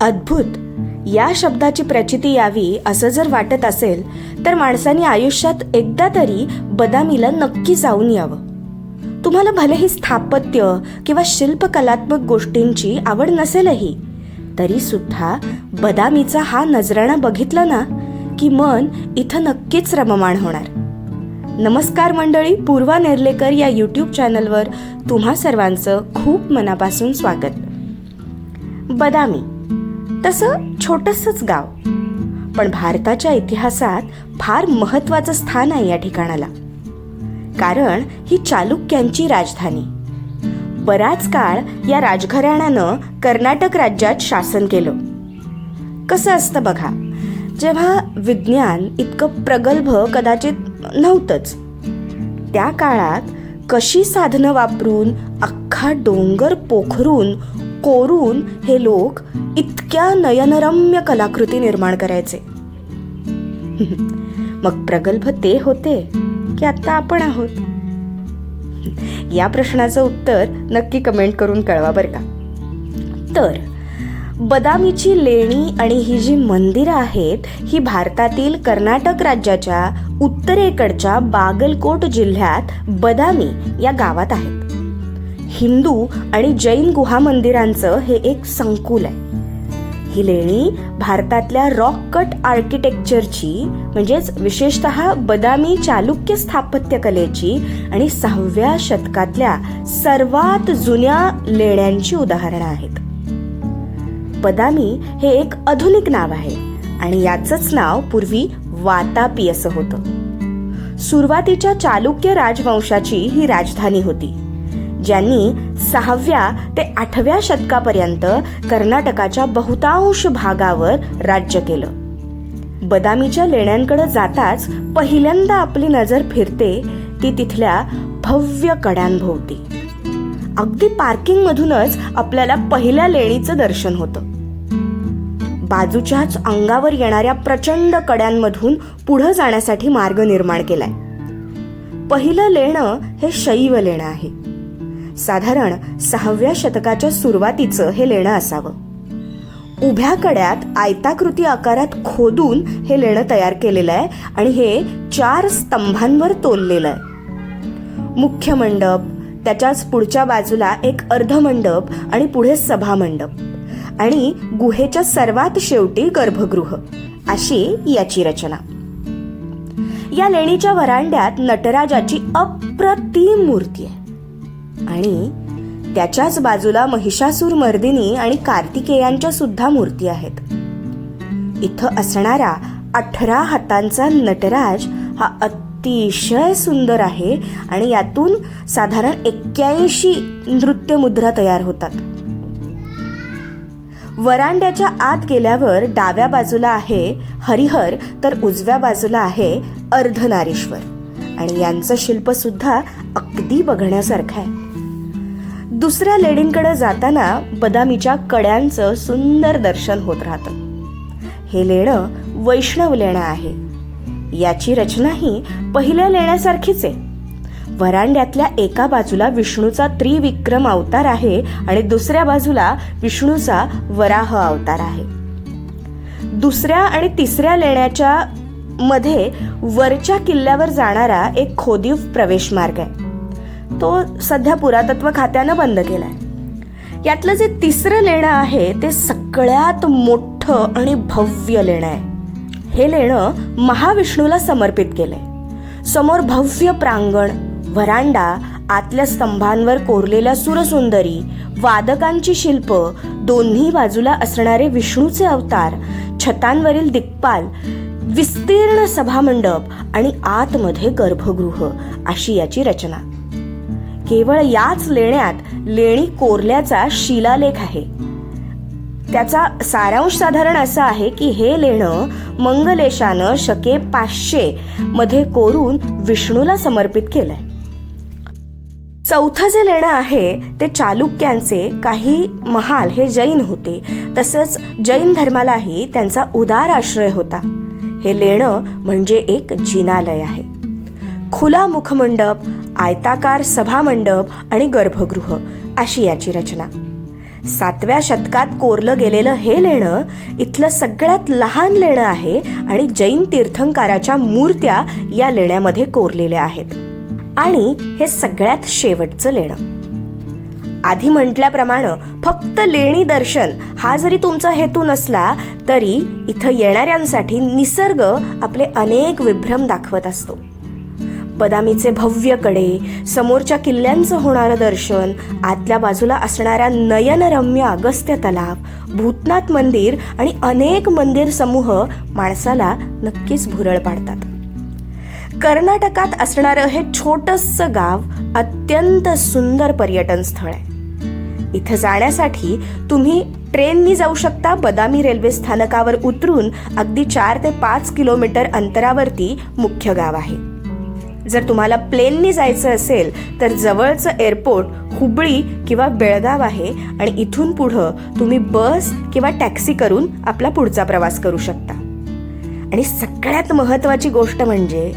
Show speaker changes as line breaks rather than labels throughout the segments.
अद्भुत. या शब्दाची प्रचिती यावी असं जर वाटत असेल तर माणसाने आयुष्यात एकदा तरी बदामीला नक्की जाऊन यावं. तुम्हाला भलेही स्थापत्य किंवा शिल्पकलात्मक गोष्टींची आवड नसेलही तरी सुद्धा बदामीचा हा नजराणा बघितला ना की मन इथं नक्कीच रममाण होणार. नमस्कार मंडळी पूर्वा नेर्लेकर या यूट्यूब चॅनलवर तुम्हा सर्वांचं खूप मनापासून स्वागत. बदामी तसं छोटंसंच गाव. पण भारताच्या इतिहासात फार महत्वाचं स्थान आहे या ठिकाणाला. कारण ही चालुक्यांची राजधानी. बराच काळ या राजघराण्यानं कर्नाटक राज्यात शासन केलं. कसं असतं बघा जेव्हा विज्ञान इतकं प्रगल्भ कदाचित नव्हतंच त्या काळात कशी साधनं वापरून अख्खा डोंगर पोखरून कोरून हे लोक इतक्या नयनरम्य कलाकृती निर्माण करायचे. मग प्रगल्भ ते होते की आता आपण आहोत? या प्रश्नाचं उत्तर नक्की कमेंट करून कळवा बरं का. तर बदामीची लेणी आणि ही जी मंदिरं आहेत ही भारतातील कर्नाटक राज्याच्या उत्तरेकडच्या बागलकोट जिल्ह्यात बदामी या गावात आहेत. हिंदू आणि जैन गुहा मंदिरांचं हे एक संकुल आहे. ही लेणी भारतातल्या रॉक कट आर्किटेक्चरची म्हणजेच विशेषतः बदामी चालुक्य स्थापत्यकलेची आणि सहाव्या शतकातल्या सर्वात जुन्या लेण्यांची उदाहरणं आहेत. बदामी हे एक आधुनिक नाव आहे आणि याचंच नाव पूर्वी वातापी असं होतं. सुरुवातीच्या चालुक्य राजवंशाची ही राजधानी होती. ज्यांनी सहाव्या ते आठव्या शतकापर्यंत कर्नाटकाच्या बहुतांश भागावर राज्य केलं. बदामीच्या लेण्यांकडे जाताच पहिल्यांदा आपली नजर फिरते ती तिथल्या भव्य कड्यांभोवती. अगदी पार्किंग मधूनच आपल्याला पहिल्या लेणीचं दर्शन होतं. बाजूच्याच अंगावर येणाऱ्या प्रचंड कड्यांमधून पुढे जाण्यासाठी मार्ग निर्माण केलाय. पहिलं लेणं हे शैव लेणं आहे. साधारण सहाव्या शतकाच्या सुरुवातीचं हे लेणं असावं. उभ्या कड्यात आयताकृती आकारात खोदून हे लेणं तयार केलेलं आहे आणि हे चार स्तंभांवर तोललेलं आहे. मुख्य मंडप त्याच्याच पुढच्या बाजूला एक अर्धमंडप आणि पुढे सभामंडप आणि गुहेच्या सर्वात शेवटी गर्भगृह अशी याची रचना. या लेणीच्या वरांड्यात नटराजाची अप्रतिम मूर्ती आहे. आणि त्याच्याच बाजूला महिषासूर मर्दिनी आणि कार्तिकेयांच्या सुद्धा मूर्ती आहेत. इथं असणारा अठरा हातांचा नटराज हा अतिशय सुंदर आहे आणि यातून साधारण एक्क्याऐंशी नृत्य मुद्रा तयार होतात. वरांड्याच्या आत गेल्यावर डाव्या बाजूला आहे हरिहर तर उजव्या बाजूला आहे अर्धनारेश्वर. आणि यांचं शिल्पसुद्धा अगदी बघण्यासारखं आहे. दुसऱ्या लेडींकडे जाताना बदामीच्या कड्यांचं सुंदर दर्शन होत राहतं. हे लेणं वैष्णव लेणं आहे. याची रचनाही पहिल्या लेण्यासारखीच आहे. वरांड्यातल्या एका बाजूला विष्णूचा त्रिविक्रम अवतार आहे आणि दुसऱ्या बाजूला विष्णूचा वराह अवतार आहे. दुसऱ्या आणि तिसऱ्या लेण्याच्या मध्ये वरच्या किल्ल्यावर जाणारा एक खोदीव प्रवेश मार्ग आहे. तो सध्या पुरातत्व खात्यानं बंद केलाय. यातलं जे तिसरं लेणं आहे ते सगळ्यात मोठं आणि भव्य लेणं आहे. हे लेणं महाविष्णूला समर्पित केलंय. समोर भव्य प्रांगण वरांडा आतल्या स्तंभांवर कोरलेल्या सुरसुंदरी वादकांची शिल्प दोन्ही बाजूला असणारे विष्णूचे अवतार छतांवरील दिग्पाल विस्तीर्ण सभामंडप आणि आतमध्ये गर्भगृह अशी याची रचना. केवळ याच लेण्यात लेणी कोरल्याचा शिलालेख आहे. त्याचा सारांश साधारण असा आहे की हे लेणं मंगलेशानं शके पाचशे मध्ये कोरून विष्णूला समर्पित केलंय. चौथं जे लेणं आहे ते चालुक्यांचे काही महाल हे जैन होते. तसंच जैन धर्मालाही त्यांचा उदार आश्रय होता. हे लेणं म्हणजे एक जिनालय आहे. खुला मुखमंडप आयताकार सभामंडप आणि गर्भगृह अशी याची रचना. सातव्या शतकात कोरलं गेलेलं हे लेणं इथलं सगळ्यात लहान लेणं आहे आणि जैन तीर्थंकाराच्या मूर्त्या या लेण्यामध्ये कोरलेल्या आहेत. आणि हे सगळ्यात शेवटचं लेणं. आधी म्हटल्याप्रमाणे फक्त लेणी दर्शन हा जरी तुमचा हेतू नसला तरी इथं येणाऱ्यांसाठी निसर्ग आपले अनेक विभ्रम दाखवत असतो. बदामीचे भव्यकडे समोरच्या किल्ल्यांचं होणारं दर्शन आतल्या बाजूला असणाऱ्या नयनरम्य अगस्त्य तलाव भूतनाथ मंदिर आणि अनेक मंदिर समूह माणसाला नक्कीच भुरळ पाडतात. कर्नाटकात असणारं हे छोटस गाव अत्यंत सुंदर पर्यटन स्थळ आहे. इथं जाण्यासाठी तुम्ही ट्रेननी जाऊ शकता बदामी रेल्वे स्थानकावर उतरून अगदी चार ते पाच किलोमीटर अंतरावरती मुख्य गाव आहे. जर तुम्हाला प्लेननी जायचं असेल तर जवळचं एअरपोर्ट हुबळी किंवा बेळगाव आहे आणि इथून पुढं तुम्ही बस किंवा टॅक्सी करून आपला पुढचा प्रवास करू शकता. आणि सगळ्यात महत्त्वाची गोष्ट म्हणजे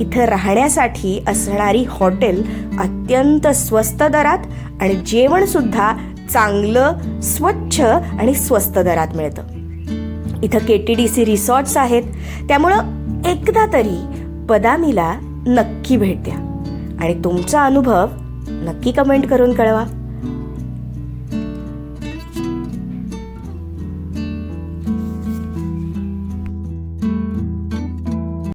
इथं राहण्यासाठी असणारी हॉटेल अत्यंत स्वस्त दरात आणि जेवणसुद्धा चांगलं स्वच्छ आणि स्वस्त दरात मिळतं. इथं K T D C resorts आहेत. त्यामुळं एकदा तरी बदामीला नक्की भेट द्या. आणि तुमचा अनुभव नक्की कमेंट करून कळवा.